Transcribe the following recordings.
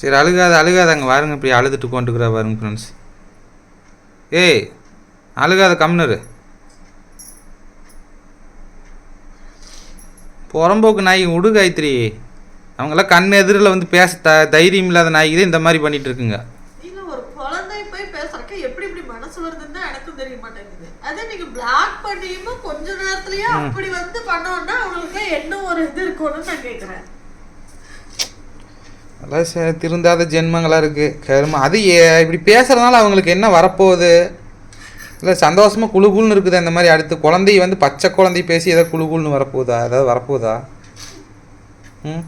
சரி அழுகாத அழுகாத அங்கே வாருங்க இப்படி அழுதுட்டு கொண்டுக்கிறா பாருங்க ஃப்ரெண்ட்ஸ் ஏய் அழுகாத கம்னரு புறம்போக்கு நாய் விடு காயத்ரி. அவங்கெல்லாம் கண் எதிரில் வந்து பேச த தைரியம் இல்லாத நாய்க்கு தான் இந்த மாதிரி பண்ணிட்டு இருக்குங்க. கொஞ்ச நேரத்துலயே அப்படி வந்து பண்ணோம்னா அவங்களுக்கு என்ன ஒரு இது இருக்கும்னு நான் கேக்குறேன். அதெல்லாம் திருந்தாத ஜென்மங்களாக இருக்குது கரும அது ஏ- இப்படி பேசுகிறதுனால அவங்களுக்கு என்ன வரப்போகுது? இல்லை சந்தோஷமாக குழு குழுன்னு இருக்குது அந்த மாதிரி அடுத்து? குழந்தை வந்து பச்சை குழந்தை பேசி ஏதோ குழு குழுன்னு வரப்போகுதா? ஏதாவது வரப்போகுதா? ம்?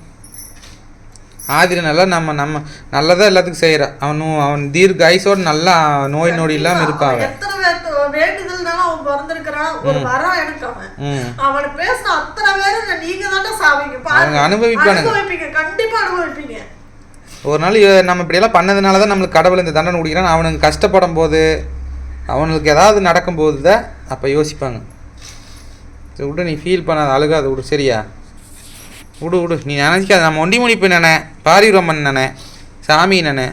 ஆதிரி நல்லா நம்ம நம்ம நல்லதாக எல்லாத்துக்கும் செய்கிறான் அவனும் அவன் தீர்க்க ஐசோடு நல்லா நோய் நொடி இல்லாமல் பேர்த்து வேண்டுதல்னால அவன் பிறந்திருக்கிறான் ஒரு வரம் எனக்கு அவன். ம். அவனை பேசின அத்தனை பேரும் நான் நீங்க தானே சாவிங்க அவங்க அனுபவிப்பானுங்க. கண்டிப்பா அனுபவிப்பீங்க. ஒரு நாள் நம்ம இப்படியெல்லாம் பண்ணதுனால தான் நம்மளுக்கு கடவுள் இந்த தண்டனை குடிக்கிறான். அவனுக்கு கஷ்டப்படும் போது அவனுக்கு ஏதாவது நடக்கும்போது தான் அப்போ யோசிப்பாங்க. சரி விடு நீ ஃபீல் பண்ணாத அழுகாத விடு சரியா? விடு விடு. நீ நினச்சிக்காத. நம்ம ஒண்டி முடிப்பு நினை. பாரிரமன் நினை. சாமி நினை.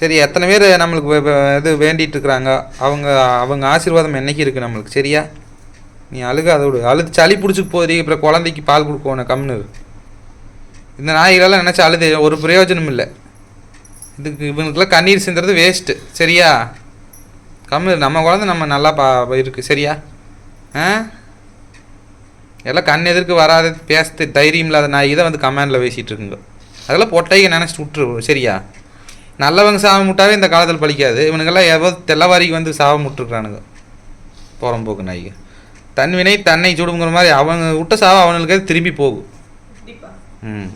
சரி எத்தனை பேர் நம்மளுக்கு இது வேண்டிகிட்ருக்குறாங்க இருக்கிறாங்க? அவங்க அவங்க ஆசீர்வாதம் என்றைக்கு இருக்குது நம்மளுக்கு? சரியா? நீ அழுகாத விடு. அழுது சளி பிடிச்சிக்கு போகுது. அப்புறம் குழந்தைக்கு பால் கொடுக்கணும் கம்னு இந்த நாய்களெல்லாம் நினச்சி அழுது ஒரு பிரயோஜனம் இல்லை. இதுக்கு இவனுக்குலாம் கண்ணீர் சிந்துறது வேஸ்ட்டு சரியா? கம்மி நம்ம குழந்தை நம்ம நல்லா பா இருக்குது சரியா? ஆ? எல்லாம் கண் எதிர்க்கு வராத பேச தைரியம் இல்லாத நாய் தான் வந்து கமெண்டில் பேசிகிட்டு இருக்குங்க. அதெல்லாம் பொட்டைக்கு நினச்சிட்டு விட்டுரு சரியா? நல்லவங்க சாவ முட்டாவே இந்த காலத்தில் பழிக்காது. இவனுக்கெல்லாம் எவ்வளோ தெல்லவாரிக்கு வந்து சாவ முட்டுருக்குறானுங்க. புறம்போக்கு நாய்க்கு தன் வினை தன்னை சுடுங்கிற மாதிரி அவங்க விட்ட சாவ அவனுக்கு திரும்பி போகும். ம்.